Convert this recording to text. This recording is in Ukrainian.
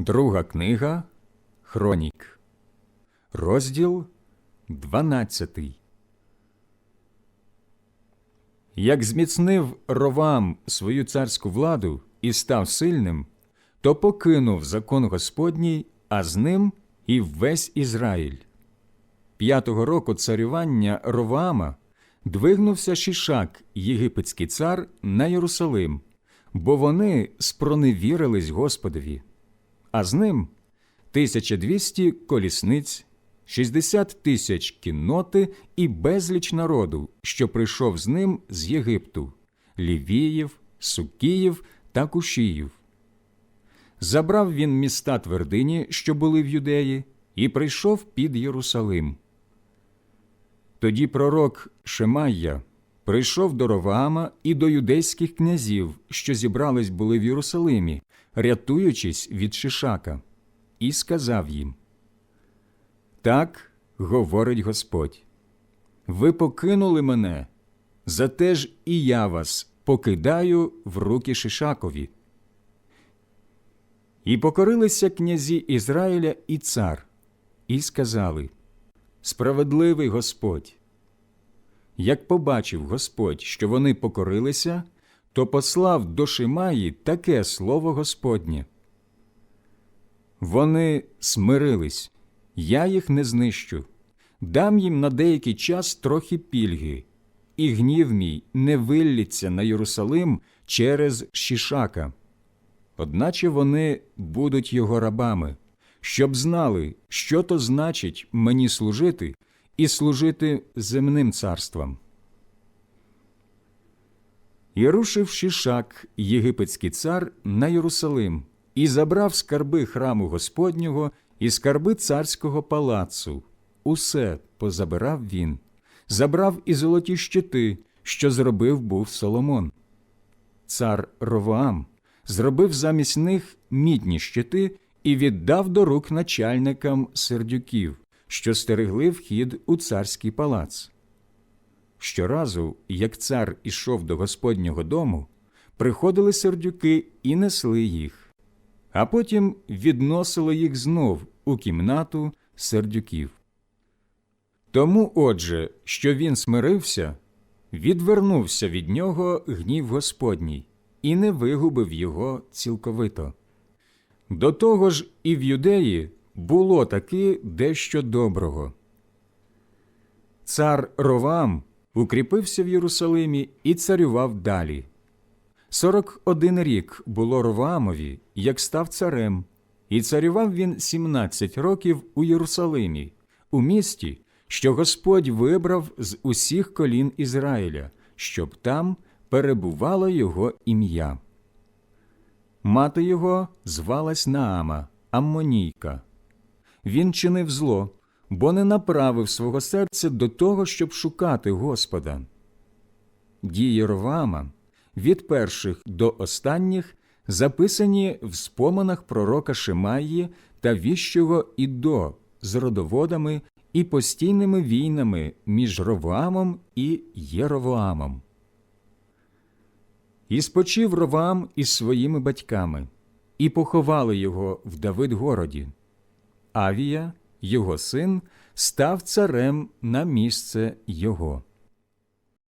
Друга книга Хронік, розділ 12. Як зміцнив Ровам свою царську владу і став сильним, то покинув закон Господній, а з ним і весь Ізраїль. П'ятого року царювання Роваама двигнувся Шішак, єгипетський цар, на Єрусалим, бо вони спроневірились Господові, а з ним 1200 колісниць, 60 тисяч кінноти і безліч народу, що прийшов з ним з Єгипту, Лівіїв, Сукіїв та Кушіїв. Забрав він міста твердині, що були в юдеї, і прийшов під Єрусалим. Тоді пророк Шемайя прийшов до Роваама і до юдейських князів, що зібрались були в Єрусалимі, рятуючись від Шишака, і сказав їм Так говорить Господь. Ви покинули мене, зате ж і я вас покидаю в руки Шишакові. І покорилися князі Ізраїля і цар, і сказали Справедливий Господь. Як побачив Господь, що вони покорилися, то послав до Шимаї таке слово Господнє. Вони смирились, я їх не знищу, дам їм на деякий час трохи пільги, і гнів мій не виллється на Єрусалим через Шішака. Одначе вони будуть його рабами, щоб знали, що то значить мені служити і служити земним царствам. І рушив Шішак, єгипетський цар, на Єрусалим, і забрав скарби храму Господнього і скарби царського палацу. Усе позабирав він, забрав і золоті щити, що зробив був Соломон. Цар Ровоам зробив замість них мідні щити і віддав до рук начальникам сердюків, що стерегли вхід у царський палац. Щоразу, як цар ішов до Господнього дому, приходили сердюки і несли їх, а потім відносили їх знов у кімнату сердюків. Тому, отже, що він смирився, відвернувся від нього гнів Господній і не вигубив його цілковито. До того ж, і в юдеї було таки дещо доброго. Цар Ровам укріпився в Єрусалимі і царював далі. Сорок один рік було Роваамові, як став царем, і царював він сімнадцять років у Єрусалимі, у місті, що Господь вибрав з усіх колін Ізраїля, щоб там перебувало його ім'я. Мати його звалась Наама, Аммонійка. Він чинив зло, бо не направив свого серця до того, щоб шукати Господа. Дії Ровама від перших до останніх записані в споминах пророка Шимаї та віщого Ідо з родоводами і постійними війнами між Ровамом і Єровоамом. І спочив Ровам із своїми батьками, і поховали його в Давидгороді. Авія, його син, став царем на місце його.